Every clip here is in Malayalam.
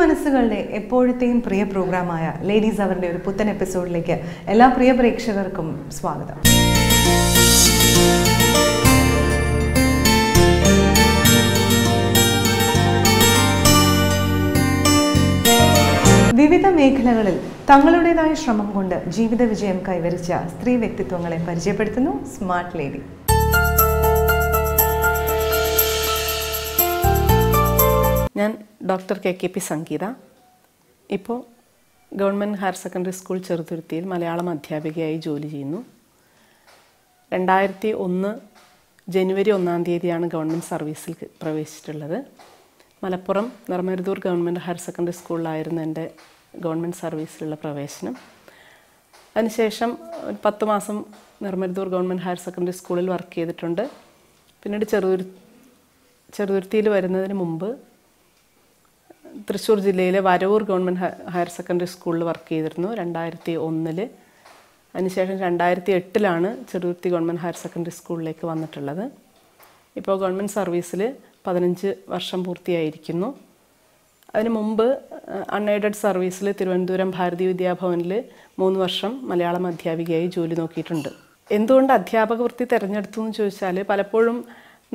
മനസ്സുകളുടെ എപ്പോഴത്തെയും പ്രിയ പ്രോഗ്രാമായ ലേഡീസ് അവരുടെ ഒരു പുത്തൻ എപ്പിസോഡിലേക്ക് എല്ലാ പ്രിയ പ്രേക്ഷകർക്കും സ്വാഗതം. വിവിധ മേഖലകളിൽ തങ്ങളുടേതായ ശ്രമം കൊണ്ട് ജീവിത വിജയം കൈവരിച്ച സ്ത്രീ വ്യക്തിത്വങ്ങളെ പരിചയപ്പെടുത്തുന്നു സ്മാർട്ട് ലേഡി ഞാൻ doctor K K P Sangeetha. ഇപ്പോൾ ഗവൺമെന്റ് ഹയർ സെക്കൻഡറി സ്കൂൾ ചെറുതുരുത്തിയിൽ മലയാളം അധ്യാപികയായി ജോലി ചെയ്യുന്നു. രണ്ടായിരത്തി ഒന്ന് ജനുവരി ഒന്നാം തീയതിയാണ് ഗവൺമെന്റ് സർവീസിൽ പ്രവേശിച്ചിട്ടുള്ളത്. Malappuram Nirmaruthur government higher secondary സ്കൂളിലായിരുന്നു എന്റെ ഗവൺമെന്റ് സർവീസിലുള്ള പ്രവേശനം. അതിനുശേഷം ഒരു പത്ത് മാസം നിർമ്മരുതൂർ ഗവൺമെന്റ് ഹയർ സെക്കൻഡറി സ്കൂളിൽ വർക്ക് ചെയ്തിട്ടുണ്ട്. പിന്നീട് ചെറുതുരു ചെറുതുരുത്തിയിൽ വരുന്നതിന് മുമ്പ് തൃശ്ശൂർ ജില്ലയിലെ വരവൂർ ഗവൺമെന്റ് ഹയർ സെക്കൻഡറി സ്കൂളിൽ വർക്ക് ചെയ്തിരുന്നു രണ്ടായിരത്തി ഒന്നിൽ അതിനുശേഷം രണ്ടായിരത്തി എട്ടിലാണ് ചെറുതുരുത്തി ഗവൺമെന്റ് ഹയർ സെക്കൻഡറി സ്കൂളിലേക്ക് വന്നിട്ടുള്ളത്. ഇപ്പോൾ ഗവൺമെന്റ് സർവീസിൽ പതിനഞ്ച് വർഷം പൂർത്തിയായിരിക്കുന്നു. അതിനു മുമ്പ് അൺഎയ്ഡഡ് സർവീസിൽ തിരുവനന്തപുരം ഭാരതി വിദ്യാഭവനിൽ മൂന്ന് വർഷം മലയാളം അധ്യാപികയായി ജോലി നോക്കിയിട്ടുണ്ട്. എന്തുകൊണ്ട് അധ്യാപക വൃത്തി തിരഞ്ഞെടുത്തു എന്ന് ചോദിച്ചാൽ പലപ്പോഴും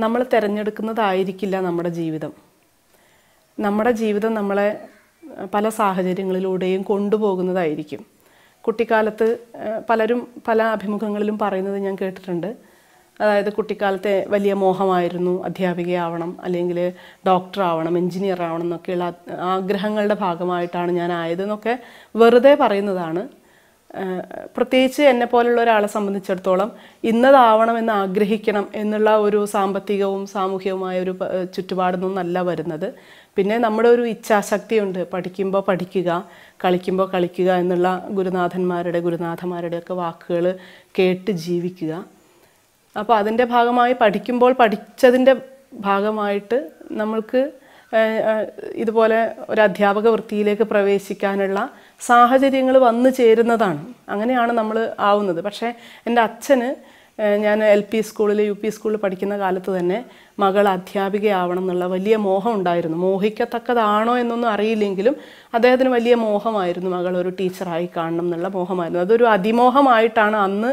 നമ്മൾ തിരഞ്ഞെടുക്കുന്നതായിരിക്കില്ല നമ്മുടെ ജീവിതം. നമ്മുടെ ജീവിതം നമ്മളെ പല സാഹചര്യങ്ങളിലൂടെയും കൊണ്ടുപോകുന്നതായിരിക്കും. കുട്ടിക്കാലത്ത് പലരും പല അഭിമുഖങ്ങളിലും പറയുന്നത് ഞാൻ കേട്ടിട്ടുണ്ട്. അതായത് കുട്ടിക്കാലത്തെ വലിയ മോഹമായിരുന്നു അധ്യാപികയാവണം അല്ലെങ്കിൽ ഡോക്ടർ ആവണം എൻജിനീയർ ആവണം എന്നൊക്കെയുള്ള ആഗ്രഹങ്ങളുടെ ഭാഗമായിട്ടാണ് ഞാൻ ആയതെന്നൊക്കെ വെറുതെ പറയുന്നതാണ്. പ്രത്യേകിച്ച് എന്നെ പോലുള്ള ഒരാളെ സംബന്ധിച്ചിടത്തോളം ഇന്നതാവണമെന്ന് ആഗ്രഹിക്കണം എന്നുള്ള ഒരു സാമ്പത്തികവും സാമൂഹികവുമായ ഒരു ചുറ്റുപാടൊന്നുമല്ല വരുന്നത്. പിന്നെ നമ്മുടെ ഒരു ഇച്ഛാശക്തിയുണ്ട്. പഠിക്കുമ്പോൾ പഠിക്കുക കളിക്കുമ്പോൾ കളിക്കുക എന്നുള്ള ഗുരുനാഥന്മാരുടെ ഗുരുനാഥന്മാരുടെയൊക്കെ വാക്കുകൾ കേട്ട് ജീവിക്കുക. അപ്പോൾ അതിന്റെ ഭാഗമായി പഠിക്കുമ്പോൾ പഠിച്ചതിന്റെ ഭാഗമായിട്ട് നമ്മൾക്ക് ഇതുപോലെ ഒരു അധ്യാപക വൃത്തിയിലേക്ക് പ്രവേശിക്കാനുള്ള സാഹചര്യങ്ങൾ വന്നു ചേരുന്നതാണ്. അങ്ങനെയാണ് നമ്മൾ ആവുന്നത്. പക്ഷേ എന്റെ അച്ഛന് ഞാൻ എൽ പി സ്കൂളിൽ യു പി സ്കൂളിൽ പഠിക്കുന്ന കാലത്ത് തന്നെ മകൾ അധ്യാപികയാവണം എന്നുള്ള വലിയ മോഹം ഉണ്ടായിരുന്നു. മോഹിക്കത്തക്കതാണോ എന്നൊന്നും അറിയില്ലെങ്കിലും അദ്ദേഹത്തിന് വലിയ മോഹമായിരുന്നു മകൾ ഒരു ടീച്ചറായി കാണണം എന്നുള്ള മോഹമായിരുന്നു. അതൊരു അതിമോഹമായിട്ടാണ് അന്ന്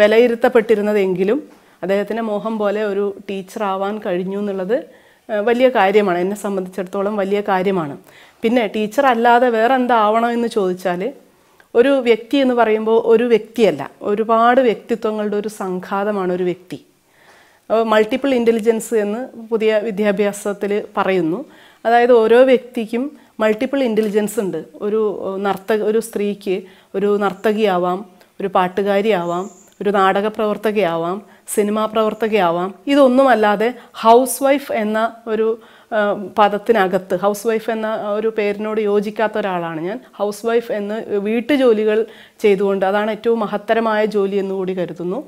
വിലയിരുത്തപ്പെട്ടിരുന്നതെങ്കിലും അദ്ദേഹത്തിന്റെ മോഹം പോലെ ഒരു ടീച്ചറാവാൻ കഴിഞ്ഞു എന്നുള്ളത് വലിയ കാര്യമാണ്. എന്നെ സംബന്ധിച്ചിടത്തോളം വലിയ കാര്യമാണ്. പിന്നെ ടീച്ചർ അല്ലാതെ വേറെ എന്താവണം എന്ന് ചോദിച്ചാൽ ഒരു വ്യക്തി എന്ന് പറയുമ്പോൾ ഒരു വ്യക്തിയല്ല. ഒരുപാട് വ്യക്തിത്വങ്ങളുടെ ഒരു സംഘാതമാണ് ഒരു വ്യക്തി. മൾട്ടിപ്പിൾ ഇന്റലിജൻസ് എന്ന് പുതിയ വിദ്യാഭ്യാസത്തിൽ പറയുന്നു. അതായത് ഓരോ വ്യക്തിക്കും മൾട്ടിപ്പിൾ ഇന്റലിജൻസ് ഉണ്ട്. ഒരു നർത്ത നർത്തക ഒരു സ്ത്രീക്ക് ഒരു നർത്തകിയാവാം ഒരു പാട്ടുകാരിയാവാം ഒരു നാടക പ്രവർത്തകയാവാം സിനിമാ പ്രവർത്തകയാവാം. ഇതൊന്നുമല്ലാതെ ഹൗസ് വൈഫ് എന്ന ഒരു പദത്തിനകത്ത് ഹൗസ് വൈഫ് എന്ന ഒരു പേരിനോട് യോജിക്കാത്ത ഒരാളാണ് ഞാൻ. ഹൗസ് വൈഫ് എന്ന് വീട്ടുജോലികൾ ചെയ്തുകൊണ്ട് അതാണ് ഏറ്റവും മഹത്തരമായ ജോലി എന്ന് കൂടി കരുതുന്നു.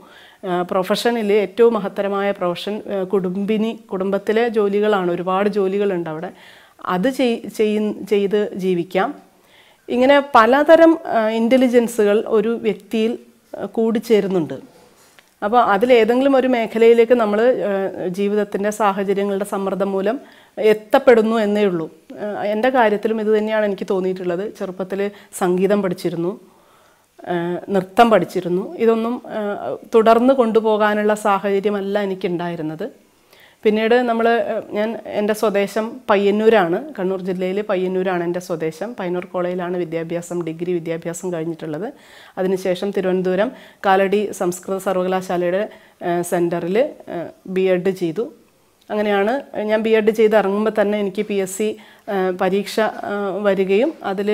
പ്രൊഫഷനിൽ ഏറ്റവും മഹത്തരമായ പ്രൊഫഷൻ കുടുംബിനി കുടുംബത്തിലെ ജോലികളാണ്. ഒരുപാട് ജോലികളുണ്ട് അവിടെ. അത് ചെയ് ചെയ്ത് ജീവിക്കാം. ഇങ്ങനെ പലതരം ഇന്റലിജൻസുകൾ ഒരു വ്യക്തിയിൽ കൂടിച്ചേരുന്നുണ്ട്. അപ്പോൾ അതിലേതെങ്കിലും ഒരു മേഖലയിലേക്ക് നമ്മൾ ജീവിതത്തിന്റെ സാഹചര്യങ്ങളുടെ സമ്മർദ്ദം മൂലം എത്തപ്പെടുന്നു എന്നേ ഉള്ളൂ. എന്റെ കാര്യത്തിലും ഇത് തന്നെയാണ് എനിക്ക് തോന്നിയിട്ടുള്ളത്. ചെറുപ്പത്തിൽ സംഗീതം പഠിച്ചിരുന്നു. നൃത്തം പഠിച്ചിരുന്നു. ഇതൊന്നും തുടർന്ന് കൊണ്ടുപോകാനുള്ള സാഹചര്യമല്ല എനിക്കുണ്ടായിരുന്നത്. പിന്നീട് നമ്മൾ ഞാൻ എന്റെ സ്വദേശം പയ്യന്നൂരാണ്. കണ്ണൂർ ജില്ലയിൽ പയ്യന്നൂരാണ് എന്റെ സ്വദേശം. പയ്യന്നൂർ കോളേജിലാണ് വിദ്യാഭ്യാസം ഡിഗ്രി വിദ്യാഭ്യാസം കഴിഞ്ഞിട്ടുള്ളത്. അതിനുശേഷം തിരുവനന്തപുരം കാലടി സംസ്കൃത സർവകലാശാലയുടെ സെന്ററിൽ ബി എഡ് ചെയ്തു. അങ്ങനെയാണ് ഞാൻ ബി എഡ് ചെയ്ത് ഇറങ്ങുമ്പോൾ തന്നെ എനിക്ക് പി എസ് സി പരീക്ഷ വരികയും അതിൽ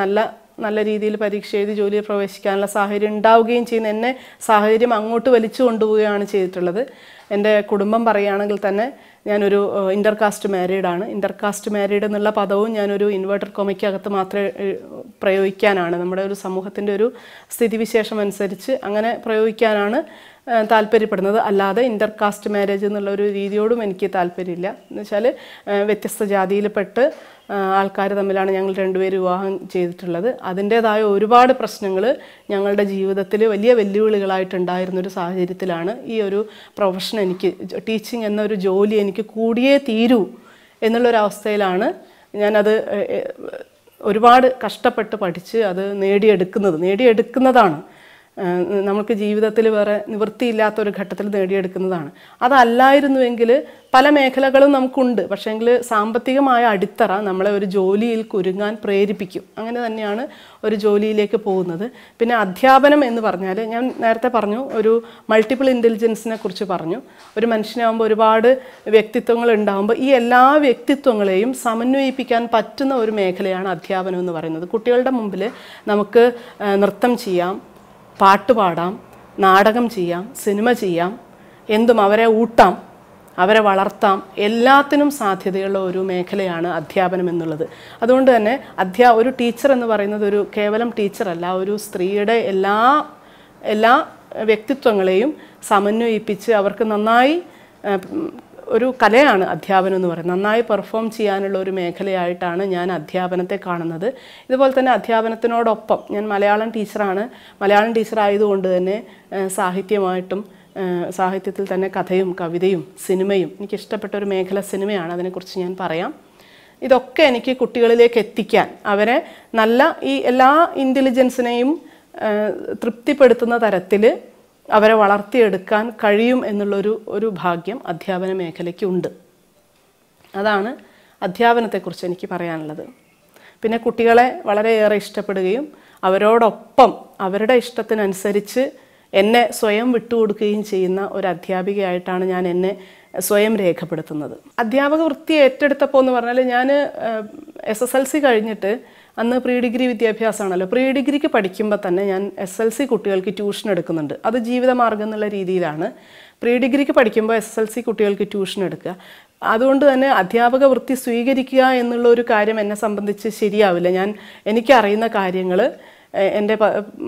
നല്ല നല്ല രീതിയിൽ പരീക്ഷ എഴുതി ജോലിയിൽ പ്രവേശിക്കാനുള്ള സാഹചര്യം ഉണ്ടാവുകയും ചെയ്യുന്ന എന്നെ സാഹചര്യം അങ്ങോട്ട് വലിച്ചു കൊണ്ടുപോവുകയാണ് ചെയ്തിട്ടുള്ളത്. എന്റെ കുടുംബം പറയുകയാണെങ്കിൽ തന്നെ ഞാനൊരു ഇന്റർ കാസ്റ്റ് മാരീഡാണ് ഇന്റർ കാസ്റ്റ് മാരീഡ് എന്നുള്ള പദവും ഞാനൊരു ഇൻവേർട്ടർ കൊമയ്ക്കകത്ത് മാത്രമേ പ്രയോഗിക്കാനാണ്. നമ്മുടെ ഒരു സമൂഹത്തിന്റെ ഒരു സ്ഥിതിവിശേഷം അനുസരിച്ച് അങ്ങനെ പ്രയോഗിക്കാനാണ് താല്പര്യപ്പെടുന്നത്. അല്ലാതെ ഇന്റർ കാസ്റ്റ് മാരേജ് എന്നുള്ള ഒരു രീതിയോടും എനിക്ക് താല്പര്യമില്ല. എന്ന് വെച്ചാൽ വ്യത്യസ്ത ജാതിയിൽപ്പെട്ട് ആൾക്കാർ തമ്മിലാണ് ഞങ്ങൾ രണ്ടുപേർ വിവാഹം ചെയ്തിട്ടുള്ളത്. അതിന്റെതായ ഒരുപാട് പ്രശ്നങ്ങൾ ഞങ്ങളുടെ ജീവിതത്തിൽ വലിയ വെല്ലുവിളികളായിട്ടുണ്ടായിരുന്നൊരു സാഹചര്യത്തിലാണ് ഈ ഒരു പ്രൊഫഷൻ എനിക്ക് ടീച്ചിങ് എന്നൊരു ജോലി എനിക്ക് കൂടിയേ തീരൂ എന്നുള്ളൊരവസ്ഥയിലാണ് ഞാനത് ഒരുപാട് കഷ്ടപ്പെട്ട് പഠിച്ച് അത് നേടിയെടുക്കുന്നത് നേടിയെടുക്കുന്നതാണ്. നമുക്ക് ജീവിതത്തിൽ വേറെ നിവൃത്തിയില്ലാത്ത ഒരു ഘട്ടത്തിൽ നേടിയെടുക്കുന്നതാണ്. അതല്ലായിരുന്നുവെങ്കിൽ പല മേഖലകളും നമുക്കുണ്ട്. പക്ഷേങ്കിൽ സാമ്പത്തികമായ അടിത്തറ നമ്മളെ ഒരു ജോലിയിൽ കുരുങ്ങാൻ പ്രേരിപ്പിക്കും. അങ്ങനെ തന്നെയാണ് ഒരു ജോലിയിലേക്ക് പോകുന്നത്. പിന്നെ അധ്യാപനം എന്ന് പറഞ്ഞാൽ ഞാൻ നേരത്തെ പറഞ്ഞു ഒരു മൾട്ടിപ്പിൾ ഇന്റലിജൻസിനെ കുറിച്ച് പറഞ്ഞു. ഒരു മനുഷ്യനാകുമ്പോൾ ഒരുപാട് വ്യക്തിത്വങ്ങൾ ഉണ്ടാകുമ്പോൾ ഈ എല്ലാ വ്യക്തിത്വങ്ങളെയും സമന്വയിപ്പിക്കാൻ പറ്റുന്ന ഒരു മേഖലയാണ് അധ്യാപനം എന്ന് പറയുന്നത്. കുട്ടികളുടെ മുമ്പിൽ നമുക്ക് നൃത്തം ചെയ്യാം പാട്ട് പാടാം നാടകം ചെയ്യാം സിനിമ ചെയ്യാം എന്തും അവരെ ഊട്ടാം അവരെ വളർത്താം എല്ലാത്തിനും സാധ്യതയുള്ള ഒരു മേഖലയാണ് അധ്യാപനം എന്നുള്ളത്. അതുകൊണ്ട് തന്നെ അധ്യാ ഒരു ടീച്ചർ എന്ന് പറയുന്നത് ഒരു കേവലം ടീച്ചറല്ല ഒരു സ്ത്രീയുടെ എല്ലാ എല്ലാ വ്യക്തിത്വങ്ങളെയും സമന്വയിപ്പിച്ച് അവർക്ക് നന്നായി ഒരു കലയാണ് അധ്യാപനം എന്ന് പറയുന്നത്. നന്നായി പെർഫോം ചെയ്യാനുള്ള ഒരു മേഖലയായിട്ടാണ് ഞാൻ അധ്യാപനത്തെ കാണുന്നത്. ഇതുപോലെ തന്നെ അധ്യാപനത്തിനോടൊപ്പം ഞാൻ മലയാളം ടീച്ചറാണ്. മലയാളം ടീച്ചർ ആയതുകൊണ്ട് തന്നെ സാഹിത്യമായിട്ടും സാഹിത്യത്തിൽ തന്നെ കഥയും കവിതയും സിനിമയും എനിക്ക് ഇഷ്ടപ്പെട്ട ഒരു മേഖല സിനിമയാണ്. അതിനെക്കുറിച്ച് ഞാൻ പറയാം. ഇതൊക്കെ എനിക്ക് കുട്ടികളിലേക്ക് എത്തിക്കാൻ അവരെ നല്ല ഈ എല്ലാ ഇന്റലിജൻസിനെയും തൃപ്തിപ്പെടുത്തുന്ന തരത്തിൽ അവരെ വളർത്തിയെടുക്കാൻ കഴിയും എന്നുള്ളൊരു ഒരു ഭാഗ്യം അധ്യാപന മേഖലയ്ക്കുണ്ട് അതാണ് അധ്യാപനത്തെക്കുറിച്ച് എനിക്ക് പറയാനുള്ളത്. പിന്നെ കുട്ടികളെ വളരെയേറെ ഇഷ്ടപ്പെടുകയും അവരോടൊപ്പം അവരുടെ ഇഷ്ടത്തിനനുസരിച്ച് എന്നെ സ്വയം വിട്ടുകൊടുക്കുകയും ചെയ്യുന്ന ഒരു അധ്യാപികയായിട്ടാണ് ഞാൻ എന്നെ സ്വയം രേഖപ്പെടുത്തുന്നത്. അധ്യാപക വൃത്തി ഏറ്റെടുത്തപ്പോൾ എന്ന് പറഞ്ഞാൽ ഞാൻ എസ് എസ് എൽ സി കഴിഞ്ഞിട്ട് അന്ന് പ്രീ ഡിഗ്രി വിദ്യാഭ്യാസമാണല്ലോ. പ്രീ ഡിഗ്രിക്ക് പഠിക്കുമ്പോൾ തന്നെ ഞാൻ എസ് എൽ സി കുട്ടികൾക്ക് ട്യൂഷൻ എടുക്കുന്നുണ്ട്. അത് ജീവിതമാർഗം എന്നുള്ള രീതിയിലാണ്. പ്രീ ഡിഗ്രിക്ക് പഠിക്കുമ്പോൾ എസ് എൽ സി കുട്ടികൾക്ക് ട്യൂഷൻ എടുക്കുക. അതുകൊണ്ട് തന്നെ അധ്യാപക വൃത്തി സ്വീകരിക്കുക എന്നുള്ള ഒരു കാര്യം എന്നെ സംബന്ധിച്ച് ശരിയാവില്ല. ഞാൻ എനിക്കറിയുന്ന കാര്യങ്ങൾ എന്റെ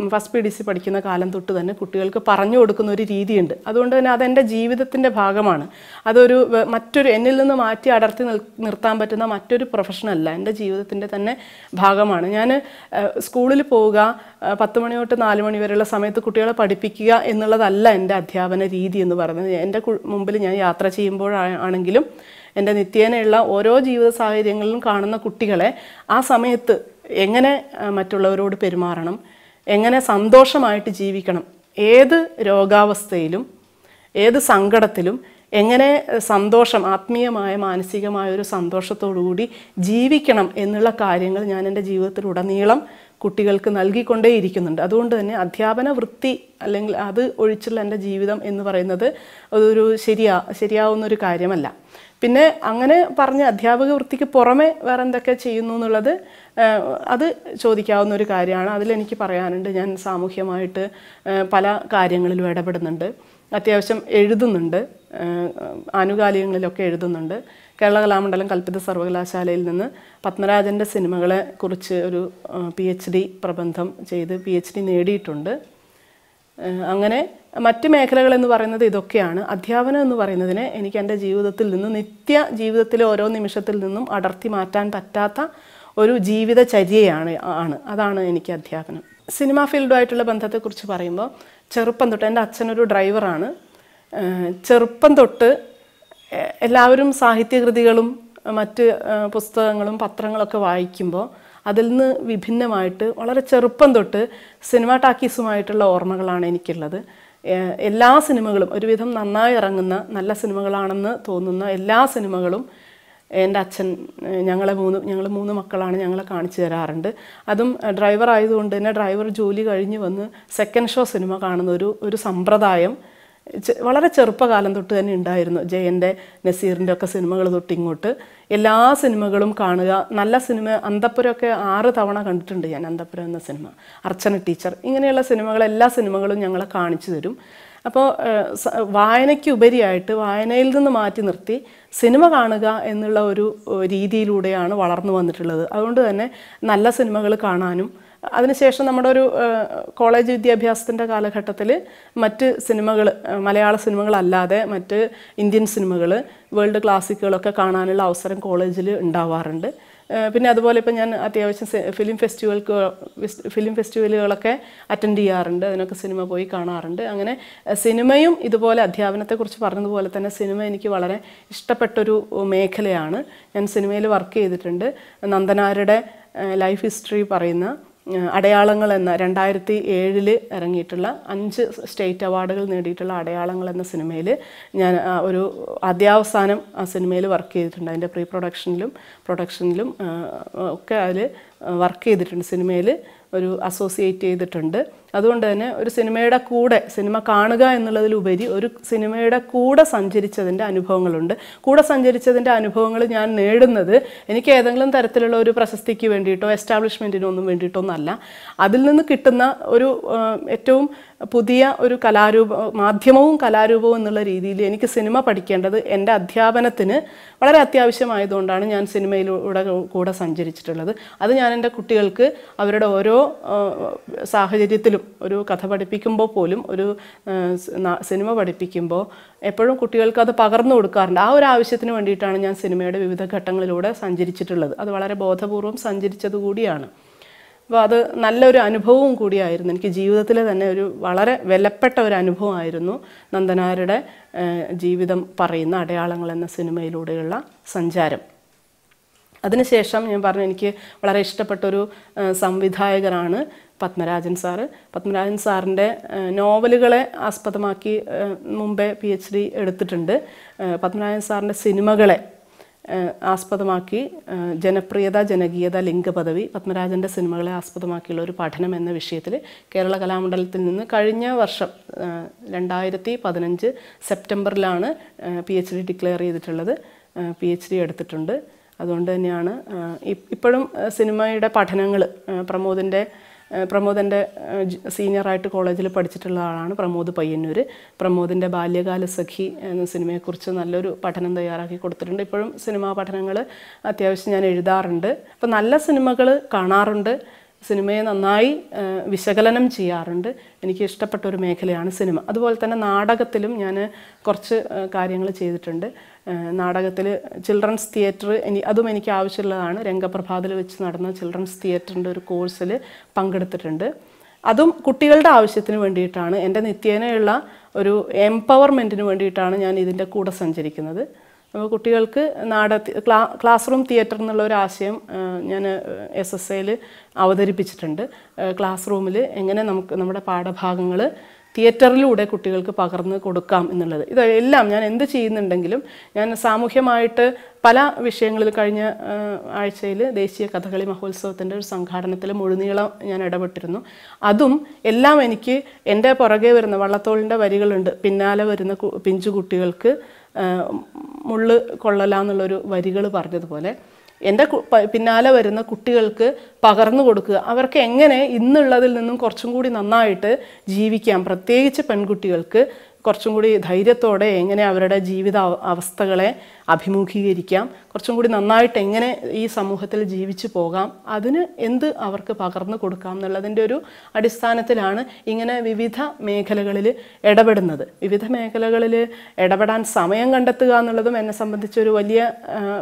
ഫസ്റ്റ് പി ഡി സി പഠിക്കുന്ന കാലം തൊട്ട് തന്നെ കുട്ടികൾക്ക് പറഞ്ഞു കൊടുക്കുന്ന ഒരു രീതിയുണ്ട്. അതുകൊണ്ട് തന്നെ അതെന്റെ ജീവിതത്തിന്റെ ഭാഗമാണ്. അതൊരു മറ്റൊരു എന്നിൽ നിന്ന് മാറ്റി അടർത്തി നിർത്താൻ പറ്റുന്ന മറ്റൊരു പ്രൊഫഷനല്ല. എന്റെ ജീവിതത്തിന്റെ തന്നെ ഭാഗമാണ്. ഞാൻ സ്കൂളിൽ പോവുക പത്ത് മണി തൊട്ട് നാല് മണി വരെയുള്ള സമയത്ത് കുട്ടികളെ പഠിപ്പിക്കുക എന്നുള്ളതല്ല എന്റെ അധ്യാപന രീതി എന്ന് പറയുന്നത്. എന്റെ മുമ്പിൽ ഞാൻ യാത്ര ചെയ്യുമ്പോഴാണെങ്കിലും എന്റെ നിത്യേനയുള്ള ഓരോ ജീവിത സാഹചര്യങ്ങളിലും കാണുന്ന കുട്ടികളെ ആ സമയത്ത് എങ്ങനെ മറ്റുള്ളവരോട് പെരുമാറണം എങ്ങനെ സന്തോഷമായിട്ട് ജീവിക്കണം ഏത് രോഗാവസ്ഥയിലും ഏത് സങ്കടത്തിലും എങ്ങനെ സന്തോഷം ആത്മീയമായ മാനസികമായ ഒരു സന്തോഷത്തോടുകൂടി ജീവിക്കണം എന്നുള്ള കാര്യങ്ങൾ ഞാൻ എന്റെ ജീവിതത്തിലുടനീളം കുട്ടികൾക്ക് നൽകിക്കൊണ്ടേയിരിക്കുന്നുണ്ട്. അതുകൊണ്ട് തന്നെ അധ്യാപന വൃത്തി അല്ലെങ്കിൽ അത് ഒഴിച്ചുള്ള എന്റെ ജീവിതം എന്ന് പറയുന്നത് അതൊരു ശരിയാ ശരിയാവുന്നൊരു കാര്യമല്ല. പിന്നെ അങ്ങനെ പറഞ്ഞ അധ്യാപക വൃത്തിക്ക് പുറമെ വേറെ എന്തൊക്കെ ചെയ്യുന്നു എന്നുള്ളത് അത് ചോദിക്കാവുന്ന ഒരു കാര്യമാണ്. അതിലെനിക്ക് പറയാനുണ്ട്. ഞാൻ സാമൂഹ്യമായിട്ട് പല കാര്യങ്ങളിലും ഇടപെടുന്നുണ്ട്. അത്യാവശ്യം എഴുതുന്നുണ്ട്. ആനുകാലികങ്ങളിലൊക്കെ എഴുതുന്നുണ്ട്. കേരള കലാമണ്ഡലം കൽപ്പിത സർവകലാശാലയിൽ നിന്ന് പത്മരാജന്റെ സിനിമകളെ കുറിച്ച് ഒരു പി എച്ച് ഡി പ്രബന്ധം ചെയ്ത് പി എച്ച് ഡി നേടിയിട്ടുണ്ട്. അങ്ങനെ മറ്റ് മേഖലകൾ എന്ന് പറയുന്നത് ഇതൊക്കെയാണ്. അധ്യാപനം എന്ന് പറയുന്നതിനെ എനിക്ക് എന്റെ ജീവിതത്തിൽ നിന്ന് നിത്യ ജീവിതത്തിലെ ഓരോ നിമിഷത്തിൽ നിന്നും അടർത്തി മാറ്റാൻ പറ്റാത്ത ഒരു ജീവിതചര്യയാണ് ആണ്. അതാണ് എനിക്ക് അധ്യാപനം. സിനിമ ഫീൽഡുമായിട്ടുള്ള ബന്ധത്തെക്കുറിച്ച് പറയുമ്പോൾ ചെറുപ്പം തൊട്ട് എന്റെ അച്ഛനൊരു ഡ്രൈവറാണ്. ചെറുപ്പം തൊട്ട് എല്ലാവരും സാഹിത്യകൃതികളും മറ്റ് പുസ്തകങ്ങളും പത്രങ്ങളൊക്കെ വായിക്കുമ്പോൾ അതിൽ നിന്ന് വിഭിന്നമായിട്ട് വളരെ ചെറുപ്പം തൊട്ട് സിനിമ ടാക്കീസുമായിട്ടുള്ള ഓർമ്മകളാണ് എനിക്കുള്ളത്. എല്ലാ സിനിമകളും ഒരുവിധം നന്നായി ഇറങ്ങുന്ന നല്ല സിനിമകളാണെന്ന് തോന്നുന്ന എല്ലാ സിനിമകളും എന്റെ അച്ഛൻ ഞങ്ങളെ മൂന്ന് ഞങ്ങൾ മൂന്ന് മക്കളാണ് ഞങ്ങളെ കാണിച്ചു തരാറുണ്ട്. അതും ഡ്രൈവർ ആയതുകൊണ്ട് തന്നെ ഡ്രൈവർ ജോലി കഴിഞ്ഞ് വന്ന് സെക്കൻഡ് ഷോ സിനിമ കാണുന്ന ഒരു ഒരു സമ്പ്രദായം വളരെ ചെറുപ്പകാലം തൊട്ട് തന്നെ ഉണ്ടായിരുന്നു ജയന്റെ നസീറിന്റെ ഒക്കെ സിനിമകൾ തൊട്ട് ഇങ്ങോട്ട്. എല്ലാ സിനിമകളും കാണുക നല്ല സിനിമ അന്തപ്പുരമൊക്കെ ആറ് തവണ കണ്ടിട്ടുണ്ട് ഞാൻ അന്തപ്പുരം എന്ന സിനിമ. അർച്ചന ടീച്ചർ ഇങ്ങനെയുള്ള സിനിമകൾ എല്ലാ സിനിമകളും ഞങ്ങളെ കാണിച്ചു തരും. അപ്പോൾ വായനയ്ക്ക് ഉപരിയായിട്ട് വായനയിൽ നിന്ന് മാറ്റി നിർത്തി സിനിമ കാണുക എന്നുള്ള ഒരു രീതിയിലൂടെയാണ് വളർന്നു വന്നിട്ടുള്ളത്. അതുകൊണ്ട് തന്നെ നല്ല സിനിമകൾ കാണാനും അതിനുശേഷം നമ്മുടെ ഒരു കോളേജ് വിദ്യാഭ്യാസത്തിന്റെ കാലഘട്ടത്തിൽ മറ്റ് സിനിമകൾ മലയാള സിനിമകളല്ലാതെ മറ്റ് ഇന്ത്യൻ സിനിമകൾ വേൾഡ് ക്ലാസിക്കുകളൊക്കെ കാണാനുള്ള അവസരം കോളേജിൽ ഉണ്ടാവാറുണ്ട്. പിന്നെ അതുപോലെ ഇപ്പം ഞാൻ അത്യാവശ്യം ഫിലിം ഫെസ്റ്റിവൽക്ക് ഫിലിം ഫെസ്റ്റിവലുകളൊക്കെ അറ്റൻഡ് ചെയ്യാറുണ്ട്. അതിനൊക്കെ സിനിമ പോയി കാണാറുണ്ട്. അങ്ങനെ സിനിമയും ഇതുപോലെ അധ്യാപനത്തെക്കുറിച്ച് പറഞ്ഞതുപോലെ തന്നെ സിനിമ എനിക്ക് വളരെ ഇഷ്ടപ്പെട്ടൊരു മേഖലയാണ്. ഞാൻ സിനിമയിൽ വർക്ക് ചെയ്തിട്ടുണ്ട്. നന്ദനാരുടെ ലൈഫ് ഹിസ്റ്ററി പറയുന്ന അടയാളങ്ങൾ എന്ന രണ്ടായിരത്തി ഏഴിൽ ഇറങ്ങിയിട്ടുള്ള അഞ്ച് സ്റ്റേറ്റ് അവാർഡുകൾ നേടിയിട്ടുള്ള അടയാളങ്ങൾ എന്ന സിനിമയിൽ ഞാൻ ഒരു ആദ്യാവസാനം ആ സിനിമയിൽ വർക്ക് ചെയ്തിട്ടുണ്ട്. അതിന്റെ പ്രീ പ്രൊഡക്ഷനിലും പ്രൊഡക്ഷനിലും ഒക്കെ അതിൽ വർക്ക് ചെയ്തിട്ടുണ്ട്. സിനിമയിൽ ഒരു അസോസിയേറ്റ് ചെയ്തിട്ടുണ്ട്. അതുകൊണ്ട് തന്നെ ഒരു സിനിമയുടെ കൂടെ സിനിമ കാണുക എന്നുള്ളതിലുപരി ഒരു സിനിമയുടെ കൂടെ സഞ്ചരിച്ചതിന്റെ അനുഭവങ്ങളുണ്ട്. കൂടെ സഞ്ചരിച്ചതിന്റെ അനുഭവങ്ങൾ ഞാൻ നേടുന്നത് എനിക്ക് ഏതെങ്കിലും തരത്തിലുള്ള ഒരു പ്രശസ്തിക്ക് വേണ്ടിയിട്ടോ എസ്റ്റാബ്ലിഷ്മെന്റിനോ ഒന്നും വേണ്ടിയിട്ടോ ഒന്നല്ല. അതിൽ നിന്ന് കിട്ടുന്ന ഒരു ഏറ്റവും പുതിയ ഒരു കലാരൂപ മാധ്യമവും കലാരൂപവും എന്നുള്ള രീതിയിൽ എനിക്ക് സിനിമ പഠിക്കേണ്ടത് എന്റെ അധ്യാപനത്തിന് വളരെ അത്യാവശ്യമായതുകൊണ്ടാണ് ഞാൻ സിനിമയിലൂടെ കൂടെ സഞ്ചരിച്ചിട്ടുള്ളത്. അത് ഞാൻ എന്റെ കുട്ടികൾക്ക് അവരുടെ ഓരോ ആ, സാഹചര്യത്തിലും ഒരു കഥ പഠിപ്പിക്കുമ്പോൾ പോലും ഒരു സിനിമ പഠിപ്പിക്കുമ്പോൾ എപ്പോഴും കുട്ടികൾക്ക് അത് പകർന്നു കൊടുക്കാറുണ്ട്. ആ ഒരു ആവശ്യത്തിന് വേണ്ടിയിട്ടാണ് ഞാൻ സിനിമയുടെ വിവിധ ഘട്ടങ്ങളിലൂടെ സഞ്ചരിച്ചിട്ടുള്ളത്. അത് വളരെ ബോധപൂർവം സഞ്ചരിച്ചത് കൂടിയാണ്. അപ്പോൾ അത് നല്ലൊരു അനുഭവവും കൂടിയായിരുന്നു. എനിക്ക് ജീവിതത്തിൽ തന്നെ ഒരു വളരെ വിലപ്പെട്ട ഒരു അനുഭവമായിരുന്നു നന്ദനാരുടെ ജീവിതം പറയുന്ന അടയാളങ്ങൾ എന്ന സിനിമയിലൂടെയുള്ള സഞ്ചാരം. അതിനുശേഷം ഞാൻ പറഞ്ഞു എനിക്ക് വളരെ ഇഷ്ടപ്പെട്ടൊരു സംവിധായകനാണ് പത്മരാജൻ സാറ്. പത്മരാജൻ സാറിന്റെ നോവലുകളെ ആസ്പദമാക്കി മുമ്പേ പി എച്ച് ഡി എടുത്തിട്ടുണ്ട്. പത്മരാജൻ സാറിന്റെ സിനിമകളെ ആസ്പദമാക്കി ജനപ്രിയത ജനകീയത ലിംഗപദവി പത്മരാജന്റെ സിനിമകളെ ആസ്പദമാക്കിയുള്ള ഒരു പഠനം എന്ന വിഷയത്തിൽ കേരള കലാമണ്ഡലത്തിൽ നിന്ന് കഴിഞ്ഞ വർഷം രണ്ടായിരത്തി പതിനഞ്ച് സെപ്റ്റംബറിലാണ് പി എച്ച് ഡി ഡിക്ലെയർ ചെയ്തിട്ടുള്ളത് പി എച്ച് ഡി എടുത്തിട്ടുണ്ട്. അതുകൊണ്ട് തന്നെയാണ് ഇപ്പോഴും സിനിമയുടെ പഠനങ്ങൾ പ്രമോദിന്റെ പ്രമോദിന്റെ സീനിയറായിട്ട് കോളേജിൽ പഠിച്ചിട്ടുള്ള ആളാണ് പ്രമോദ് പയ്യന്നൂർ പ്രമോദിന്റെ ബാല്യകാല സഖി എന്ന സിനിമയെക്കുറിച്ച് നല്ലൊരു പഠനം തയ്യാറാക്കി കൊടുത്തിട്ടുണ്ട്. ഇപ്പോഴും സിനിമാ പഠനങ്ങൾ അത്യാവശ്യം ഞാൻ എഴുതാറുണ്ട്. അപ്പോൾ നല്ല സിനിമകൾ കാണാറുണ്ട്. സിനിമയെ നന്നായി വിശകലനം ചെയ്യാറുണ്ട്. എനിക്ക് ഇഷ്ടപ്പെട്ട ഒരു മേഖലയാണ് സിനിമ. അതുപോലെ തന്നെ നാടകത്തിലും ഞാൻ കുറച്ച് കാര്യങ്ങൾ ചെയ്തിട്ടുണ്ട്. നാടകത്തിൽ ചിൽഡ്രൻസ് തിയേറ്റർ ഇനി അതും എനിക്ക് ആവശ്യമുള്ളതാണ്. രംഗപ്രഭാതിൽ വെച്ച് നടന്ന ചിൽഡ്രൻസ് തിയേറ്ററിന്റെ ഒരു കോഴ്സിൽ പങ്കെടുത്തിട്ടുണ്ട്. അതും കുട്ടികളുടെ ആവശ്യത്തിന് വേണ്ടിയിട്ടാണ്. എന്റെ നിത്യേനയുള്ള ഒരു എംപവർമെന്റിന് വേണ്ടിയിട്ടാണ് ഞാൻ ഇതിന്റെ കൂടെ സഞ്ചരിക്കുന്നത്. അപ്പോൾ കുട്ടികൾക്ക് നാട ക്ലാ ക്ലാസ് റൂം തിയേറ്റർ എന്നുള്ള ഒരു ആശയം ഞാൻ എസ് എസ് എയിൽ അവതരിപ്പിച്ചിട്ടുണ്ട്. ക്ലാസ് റൂമിൽ എങ്ങനെ നമുക്ക് നമ്മുടെ പാഠഭാഗങ്ങൾ തിയേറ്ററിലൂടെ കുട്ടികൾക്ക് പകർന്ന് കൊടുക്കാം എന്നുള്ളത്. ഇതെല്ലാം ഞാൻ എന്ത് ചെയ്യുന്നുണ്ടെങ്കിലും ഞാൻ സാമൂഹ്യമായിട്ട് പല വിഷയങ്ങളിൽ കഴിഞ്ഞ ആഴ്ചയിൽ ദേശീയ കഥകളി മഹോത്സവത്തിന്റെ ഒരു സംഘാടനത്തിൽ മുഴുനീളം ഞാൻ ഇടപെട്ടിരുന്നു. അതും എല്ലാം എനിക്ക് എന്റെ പുറകെ വരുന്ന വള്ളത്തോളിന്റെ വരികളുണ്ട്. പിന്നാലെ വരുന്ന പിഞ്ചു കുട്ടികൾക്ക് മുള്ളു മുള്ള് കൊള്ളല എന്നുള്ളൊരു വരികൾ പറഞ്ഞതുപോലെ. എന്റെ പിന്നാലെ വരുന്ന കുട്ടികൾക്ക് പകർന്നു കൊടുക്കുക. അവർക്ക് എങ്ങനെ ഇന്നുള്ളതിൽ നിന്നും കുറച്ചും കൂടി നന്നായിട്ട് ജീവിക്കാം. പ്രത്യേകിച്ച് പെൺകുട്ടികൾക്ക് കുറച്ചും കൂടി ധൈര്യത്തോടെ എങ്ങനെ അവരുടെ ജീവിത അവസ്ഥകളെ അഭിമുഖീകരിക്കാം കുറച്ചും കൂടി നന്നായിട്ട് എങ്ങനെ ഈ സമൂഹത്തിൽ ജീവിച്ചു പോകാം അതിന് എന്ത് അവർക്ക് പകർന്നു കൊടുക്കാം എന്നുള്ളതിന്റെ ഒരു അടിസ്ഥാനത്തിലാണ് ഇങ്ങനെ വിവിധ മേഖലകളിൽ ഇടപെടുന്നത്. വിവിധ മേഖലകളിൽ ഇടപെടാൻ സമയം കണ്ടെത്തുക എന്നുള്ളതും എന്നെ സംബന്ധിച്ചൊരു വലിയ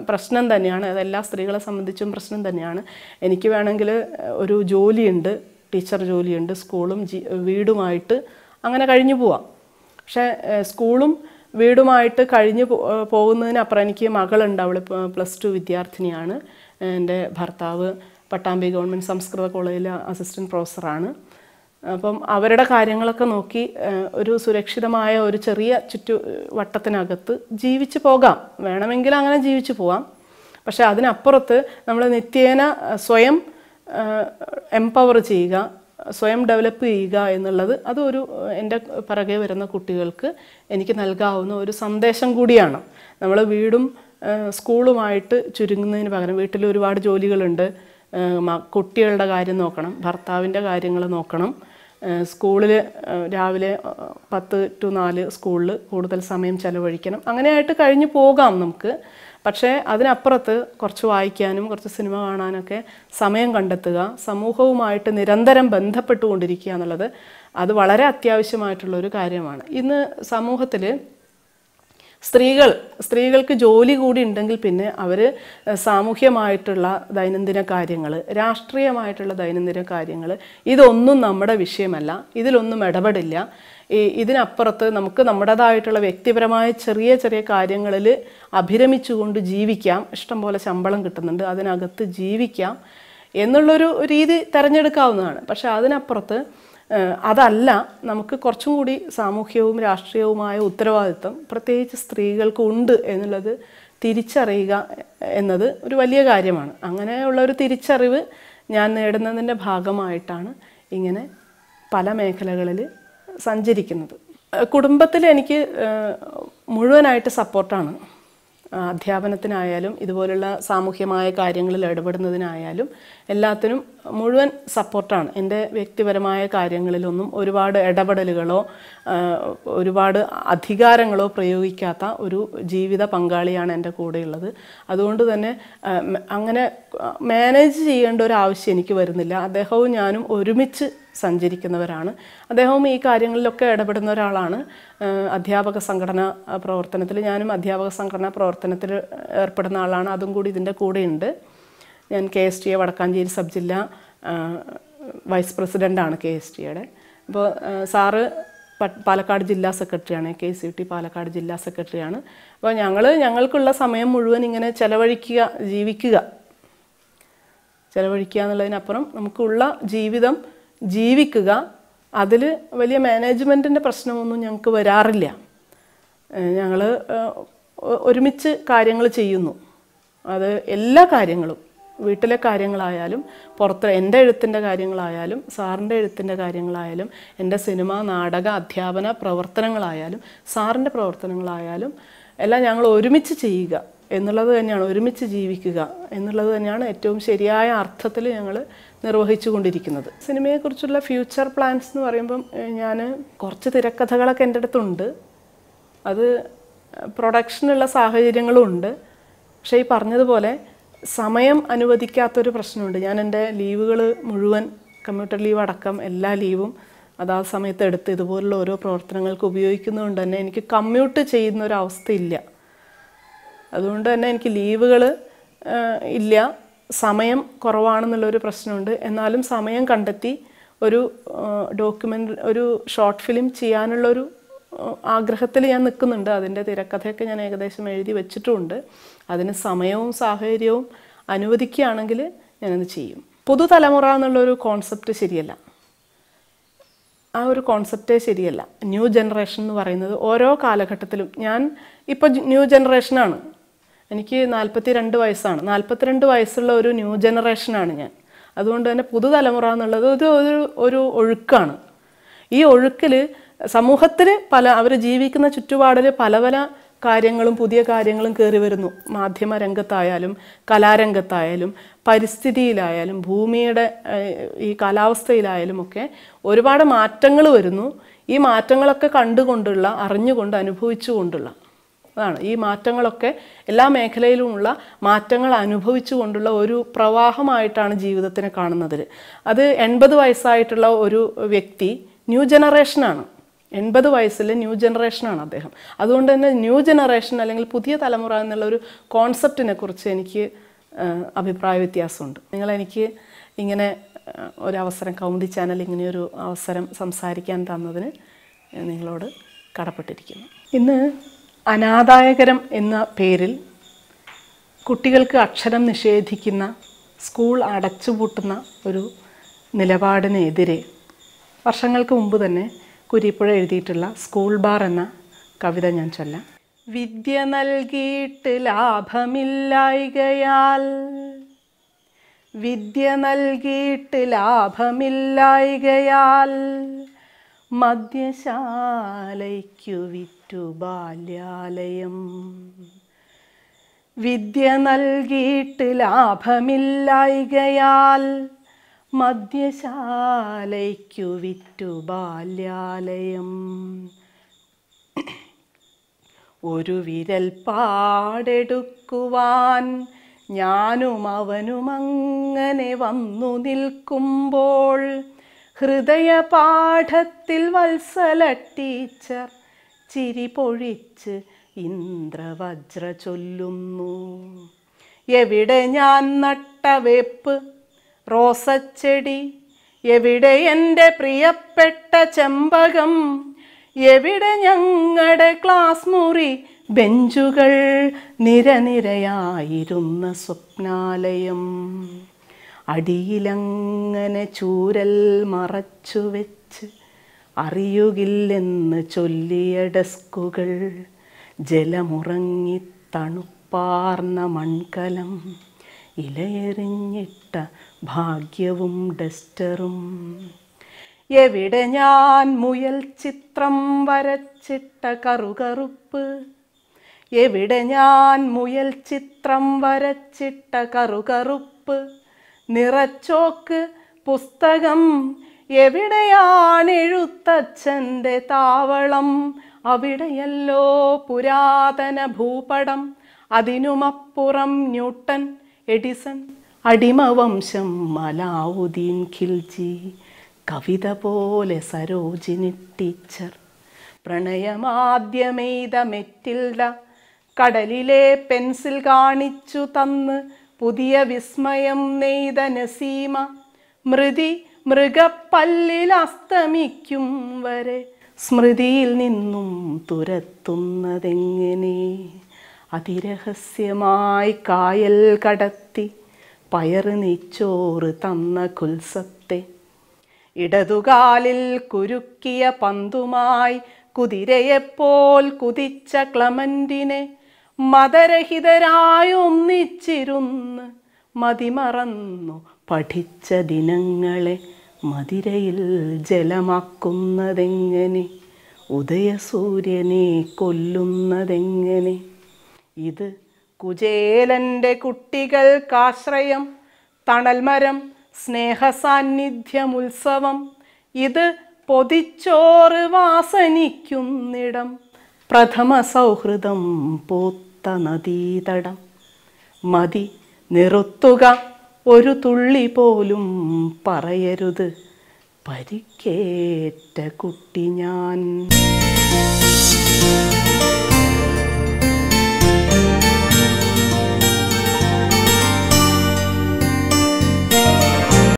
പ്രശ്നം തന്നെയാണ്. അതെല്ലാ സ്ത്രീകളെ സംബന്ധിച്ചും പ്രശ്നം തന്നെയാണ്. എനിക്ക് വേണമെങ്കിൽ ഒരു ജോലിയുണ്ട് ടീച്ചർ ജോലിയുണ്ട് സ്കൂളും വീടുമായിട്ട് അങ്ങനെ കഴിഞ്ഞു പോവാം. പക്ഷേ സ്കൂളും വീടുമായിട്ട് കഴിഞ്ഞ് പോകുന്നതിനപ്പുറം എനിക്ക് മകളുണ്ട് അവൾ പ്ലസ് ടു വിദ്യാർത്ഥിനിയാണ്. എന്റെ ഭർത്താവ് പട്ടാമ്പി ഗവൺമെന്റ് സംസ്കൃത കോളേജിലെ അസിസ്റ്റന്റ് പ്രൊഫസറാണ്. അപ്പം അവരുടെ കാര്യങ്ങളൊക്കെ നോക്കി ഒരു സുരക്ഷിതമായ ഒരു ചെറിയ ചുറ്റു വട്ടത്തിനകത്ത് ജീവിച്ചു പോകാം. വേണമെങ്കിൽ അങ്ങനെ ജീവിച്ചു പോകാം പക്ഷേ അതിനപ്പുറത്ത് നമ്മൾ നിത്യേന സ്വയം എംപവർ ചെയ്യുക സ്വയം ഡെവലപ്പ് ചെയ്യുക എന്നുള്ളത് അതൊരു എന്റെ പിറകെ വരുന്ന കുട്ടികൾക്ക് എനിക്ക് നൽകാവുന്ന ഒരു സന്ദേശം കൂടിയാണ്. നമ്മൾ വീടും സ്കൂളുമായിട്ട് ചുരുങ്ങുന്നതിന് പകരം വീട്ടിൽ ഒരുപാട് ജോലികളുണ്ട്. കുട്ടികളുടെ കാര്യം നോക്കണം ഭർത്താവിന്റെ കാര്യങ്ങൾ നോക്കണം. സ്കൂളിൽ രാവിലെ പത്ത് ടു നാല് സ്കൂളിൽ കൂടുതൽ സമയം ചെലവഴിക്കണം. അങ്ങനെയായിട്ട് കഴിഞ്ഞു പോകാം നമുക്ക്. പക്ഷേ അതിനപ്പുറത്ത് കുറച്ച് വായിക്കാനും കുറച്ച് സിനിമ കാണാനൊക്കെ സമയം കണ്ടെത്തുക സമൂഹവുമായിട്ട് നിരന്തരം ബന്ധപ്പെട്ടുകൊണ്ടിരിക്കുക എന്നുള്ളത് അത് വളരെ അത്യാവശ്യമായിട്ടുള്ള ഒരു കാര്യമാണ്. ഇന്ന് സമൂഹത്തിൽ സ്ത്രീകൾ സ്ത്രീകൾക്ക് ജോലി കൂടി ഉണ്ടെങ്കിൽ പിന്നെ അവർ സാമൂഹ്യമായിട്ടുള്ള ദൈനംദിന കാര്യങ്ങൾ രാഷ്ട്രീയമായിട്ടുള്ള ദൈനംദിന കാര്യങ്ങൾ ഇതൊന്നും നമ്മുടെ വിഷയമല്ല. ഇതിലൊന്നും ഇടപെടില്ല. ഈ ഇതിനപ്പുറത്ത് നമുക്ക് നമ്മുടേതായിട്ടുള്ള വ്യക്തിപരമായ ചെറിയ ചെറിയ കാര്യങ്ങളിൽ അഭിരമിച്ചുകൊണ്ട് ജീവിക്കാം. ഇഷ്ടംപോലെ ശമ്പളം കിട്ടുന്നുണ്ട്. അതിനകത്ത് ജീവിക്കാം എന്നുള്ളൊരു രീതി തിരഞ്ഞെടുക്കാവുന്നതാണ്. പക്ഷേ അതിനപ്പുറത്ത് അതല്ല നമുക്ക് കുറച്ചും കൂടി സാമൂഹ്യവും രാഷ്ട്രീയവുമായ ഉത്തരവാദിത്വം പ്രത്യേകിച്ച് സ്ത്രീകൾക്ക് ഉണ്ട് എന്നുള്ളത് തിരിച്ചറിയുക എന്നത് ഒരു വലിയ കാര്യമാണ്. അങ്ങനെയുള്ള ഒരു തിരിച്ചറിവ് ഞാൻ നേടുന്നതിന്റെ ഭാഗമായിട്ടാണ് ഇങ്ങനെ പല മേഖലകളിൽ സഞ്ചരിക്കുന്നത്. കുടുംബത്തിൽ എനിക്ക് മുഴുവനായിട്ട് സപ്പോർട്ടാണ്. അധ്യാപനത്തിനായാലും ഇതുപോലുള്ള സാമൂഹ്യമായ കാര്യങ്ങളിൽ ഇടപെടുന്നതിനായാലും എല്ലാത്തിനും മുഴുവൻ സപ്പോർട്ടാണ്. എന്റെ വ്യക്തിപരമായ കാര്യങ്ങളിലൊന്നും ഒരുപാട് ഇടപെടലുകളോ ഒരുപാട് അധികാരങ്ങളോ പ്രയോഗിക്കാത്ത ഒരു ജീവിത പങ്കാളിയാണ് എന്റെ കൂടെയുള്ളത്. അതുകൊണ്ട് തന്നെ അങ്ങനെ മാനേജ് ചെയ്യേണ്ട ഒരു ആവശ്യം എനിക്ക് വരുന്നില്ല. അദ്ദേഹവും ഞാനും ഒരുമിച്ച് സഞ്ചരിക്കുന്നവരാണ്. അദ്ദേഹവും ഈ കാര്യങ്ങളിലൊക്കെ ഇടപെടുന്ന ഒരാളാണ്. അധ്യാപക സംഘടന പ്രവർത്തനത്തിൽ ഞാനും അധ്യാപക സംഘടനാ പ്രവർത്തനത്തിൽ ഏർപ്പെടുന്ന ആളാണ്. അതും കൂടി ഇതിന്റെ കൂടെയുണ്ട്. ഞാൻ K S T A Vadakkanchery sub ജില്ല വൈസ് പ്രസിഡന്റാണ് കെ എസ് ടി എയുടെ. അപ്പോൾ സാറ് പാലക്കാട് ജില്ലാ സെക്രട്ടറിയാണ് കെ സി ടി പാലക്കാട് ജില്ലാ സെക്രട്ടറിയാണ്. അപ്പോൾ ഞങ്ങൾ ഞങ്ങൾക്കുള്ള സമയം മുഴുവൻ ഇങ്ങനെ ചെലവഴിക്കുക ജീവിക്കുക. ചെലവഴിക്കുക എന്നുള്ളതിനപ്പുറം നമുക്കുള്ള ജീവിതം ജീവിക്കുക അതിൽ വലിയ മാനേജ്മെന്റിന്റെ പ്രശ്നമൊന്നും ഞങ്ങൾക്ക് വരാറില്ല. ഞങ്ങൾ ഒരുമിച്ച് കാര്യങ്ങൾ ചെയ്യുന്നു. അത് എല്ലാ കാര്യങ്ങളും വീട്ടിലെ കാര്യങ്ങളായാലും പുറത്ത് എന്റെ എഴുത്തിന്റെ കാര്യങ്ങളായാലും സാറിന്റെ എഴുത്തിന്റെ കാര്യങ്ങളായാലും എന്റെ സിനിമ നാടക അധ്യാപന പ്രവർത്തനങ്ങളായാലും സാറിന്റെ പ്രവർത്തനങ്ങളായാലും എല്ലാം ഞങ്ങൾ ഒരുമിച്ച് ചെയ്യുക. എന്നുള്ളത് തന്നെയാണ് ഒരുമിച്ച് ജീവിക്കുക എന്നുള്ളത് തന്നെയാണ് ഏറ്റവും ശരിയായ അർത്ഥത്തിൽ ഞങ്ങൾ നിർവഹിച്ചു കൊണ്ടിരിക്കുന്നത് സിനിമയെക്കുറിച്ചുള്ള ഫ്യൂച്ചർ പ്ലാൻസ് എന്ന് പറയുമ്പം ഞാൻ കുറച്ച് തിരക്കഥകളൊക്കെ എന്റെ അടുത്തുണ്ട്. അത് പ്രൊഡക്ഷനുള്ള സാഹചര്യങ്ങളും ഉണ്ട്. പക്ഷേ ഈ പറഞ്ഞതുപോലെ സമയം അനുവദിക്കാത്തൊരു പ്രശ്നമുണ്ട്. ഞാൻ എന്റെ ലീവുകൾ മുഴുവൻ കമ്പ്യൂട്ടർ ലീവ് അടക്കം എല്ലാ ലീവും അതാ സമയത്ത് എടുത്ത് ഇതുപോലുള്ള ഓരോ പ്രവർത്തനങ്ങൾക്ക് ഉപയോഗിക്കുന്നതുകൊണ്ട് തന്നെ എനിക്ക് കമ്മ്യൂട്ട് ചെയ്യുന്ന ഒരു അവസ്ഥയില്ല അതുകൊണ്ട് തന്നെ എനിക്ക് ലീവുകൾ ഇല്ല. സമയം കുറവാണെന്നുള്ളൊരു പ്രശ്നമുണ്ട്. എന്നാലും സമയം കണ്ടെത്തി ഒരു ഡോക്യുമെന്റ് ഒരു ഷോർട്ട് ഫിലിം ചെയ്യാനുള്ളൊരു ആഗ്രഹത്തിൽ ഞാൻ നിൽക്കുന്നുണ്ട്. അതിന്റെ തിരക്കഥയൊക്കെ ഞാൻ ഏകദേശം എഴുതി വെച്ചിട്ടുമുണ്ട് അതിന് സമയവും സാഹചര്യവും അനുവദിക്കുകയാണെങ്കിൽ ഞാനത് ചെയ്യും. പുതുതലമുറ എന്നുള്ളൊരു കോൺസെപ്റ്റ് ശരിയല്ല. ആ ഒരു കോൺസെപ്റ്റേ ശരിയല്ല. ന്യൂ ജനറേഷൻ എന്ന് പറയുന്നത് ഓരോ കാലഘട്ടത്തിലും. ഞാൻ ഇപ്പോൾ ന്യൂ ജനറേഷനാണ്. എനിക്ക് നാൽപ്പത്തി രണ്ട് വയസ്സാണ്. നാൽപ്പത്തിരണ്ട് വയസ്സുള്ള ഒരു ന്യൂ ജനറേഷനാണ് ഞാൻ. അതുകൊണ്ട് തന്നെ പുതുതലമുറ എന്നുള്ളത് ഒരു ഒരു ഒരു ഒഴുക്കാണ്. ഈ ഒഴുക്കിൽ സമൂഹത്തിൽ പല അവർ ജീവിക്കുന്ന ചുറ്റുപാടിൽ പല പല കാര്യങ്ങളും പുതിയ കാര്യങ്ങളും കയറി വരുന്നു. മാധ്യമ രംഗത്തായാലും കലാരംഗത്തായാലും പരിസ്ഥിതിയിലായാലും ഭൂമിയുടെ ഈ കാലാവസ്ഥയിലായാലും ഒക്കെ ഒരുപാട് മാറ്റങ്ങൾ വരുന്നു. ഈ മാറ്റങ്ങളൊക്കെ കണ്ടുകൊണ്ടുള്ള അറിഞ്ഞുകൊണ്ട് അനുഭവിച്ചുകൊണ്ടുള്ള അതാണ് ഈ മാറ്റങ്ങളൊക്കെ എല്ലാ മേഖലയിലുമുള്ള മാറ്റങ്ങൾ അനുഭവിച്ചു കൊണ്ടുള്ള ഒരു പ്രവാഹമായിട്ടാണ് ജീവിതത്തിനെ കാണുന്നത്. അത് എൺപത് വയസ്സായിട്ടുള്ള ഒരു വ്യക്തി ന്യൂ ജനറേഷനാണ് എൺപത് വയസ്സിലെ ന്യൂ ജനറേഷനാണ് അദ്ദേഹം. അതുകൊണ്ട് തന്നെ ന്യൂ ജനറേഷൻ അല്ലെങ്കിൽ പുതിയ തലമുറ എന്നുള്ള ഒരു കോൺസെപ്റ്റിനെ കുറിച്ച് എനിക്ക് അഭിപ്രായ വ്യത്യാസമുണ്ട്. നിങ്ങളെനിക്ക് ഇങ്ങനെ ഒരവസരം കൗമുദി ചാനൽ ഇങ്ങനെയൊരു അവസരം സംസാരിക്കാൻ തന്നതിന് നിങ്ങളോട് കടപ്പെട്ടിരിക്കുന്നു. ഇന്ന് അനാദായകരം എന്ന പേരിൽ കുട്ടികൾക്ക് അക്ഷരം നിഷേധിക്കുന്ന സ്കൂൾ അടച്ചുപൂട്ടുന്ന ഒരു നിലപാടിനെതിരെ വർഷങ്ങൾക്ക് മുമ്പ് തന്നെ കുരിപ്പുഴ എഴുതിയിട്ടുള്ള സ്കൂൾ ബാർ എന്ന കവിത ഞാൻ ചൊല്ലാം. വിദ്യ നൽകിയിട്ട് ലാഭമില്ലായികയാൽ വിദ്യ നൽകിയിട്ട് ലാഭമില്ലായികയാൽ മദ്യശാലയ്ക്കു വിറ്റു ബാല്യാലയം. വിദ്യ നൽകിയിട്ട് ലാഭമില്ലായികയാൽ മദ്യശാലയ്ക്കു വിറ്റു ബാല്യാലയം. ഒരു വിരൽ പാടെടുക്കുവാൻ ഞാനും അവനും അങ്ങനെ വന്നു നിൽക്കുമ്പോൾ ഹൃദയപാഠത്തിൽ വത്സല ടീച്ചർ ചിരി പൊഴിച്ച് ഇന്ദ്രവജ്ര ചൊല്ലുന്നു. എവിടെ ഞാൻ നട്ട വേപ്പ്? റോസച്ചെടി. എവിടെ എന്റെ പ്രിയപ്പെട്ട ചെമ്പകം? എവിടെ ഞങ്ങളുടെ ക്ലാസ് മുറി? ബെഞ്ചുകൾ നിരനിരയായിരുന്ന സ്വപ്നാലയം. അടിയിലങ്ങനെ ചൂരൽ മറച്ചു വെച്ച് അറിയുകില്ലെന്ന് ചൊല്ലിയ ഡെസ്കുകൾ ജലമുറങ്ങി തണുപ്പാർന്ന മൺകലം ഇലയെറിഞ്ഞിട്ട ഭാഗ്യവും ഡസ്റ്ററും. എവിടെ ഞാൻ മുയൽ ചിത്രം വരച്ചിട്ട കറുകറുപ്പ്? എവിടെ ഞാൻ മുയൽ ചിത്രം വരച്ചിട്ട കറുകറുപ്പ്? നിറച്ചോക്ക് പുസ്തകം. എവിടെയാണ് എഴുത്തച്ഛന്റെ താവളം? അവിടെയല്ലോ പുരാതന ഭൂപടം. അതിനുമപ്പുറം ന്യൂട്ടൻ എഡിസൺ അടിമവംശം അലാവുദ്ദീൻ ഖിൽജി കവിത പോലെ സരോജിനി ടീച്ചർ. പ്രണയമാദ്യമെയ്ത മെറ്റിൽഡ കടലിലെ പെൻസിൽ കാണിച്ചു തന്ന് പുതിയ വിസ്മയം നെയ്ത നസീമ മൃതി മൃഗപ്പല്ലിൽ അസ്തമിക്കും വരെ. സ്മൃതിയിൽ നിന്നും തുരത്തുന്നതെങ്ങനെ? അതിരഹസ്യമായി കായൽ കടത്തി പയറ് നെയ്ച്ചോറ് തന്ന കുൽസത്തെ. ഇടതുകാലിൽ കുരുക്കിയ പന്തുമായി കുതിരയെപ്പോൽ കുതിച്ച ക്ലമന്റിനെ മതരഹിതരായി ഒന്നിച്ചിരുന്ന് മതിമറന്നു പഠിച്ച ദിനങ്ങളെ മതിരയിൽ ജലമാക്കുന്നതെങ്ങനെ? ഉദയസൂര്യനെ കൊല്ലുന്നതെങ്ങനെ? ഇത് കുചേലന്റെ കുട്ടികൾക്കാശ്രയം തണൽമരം സ്നേഹസാന്നിധ്യം ഉത്സവം ഇത് പൊതിച്ചോറ് വാസനിക്കുന്നിടം പ്രഥമ സൗഹൃദം പൂത്ത നദീതടം. മതി നിറുത്തുക. ഒരു തുള്ളി പോലും പറയരുത്. പരിക്കേറ്റ കുട്ടി ഞാൻ.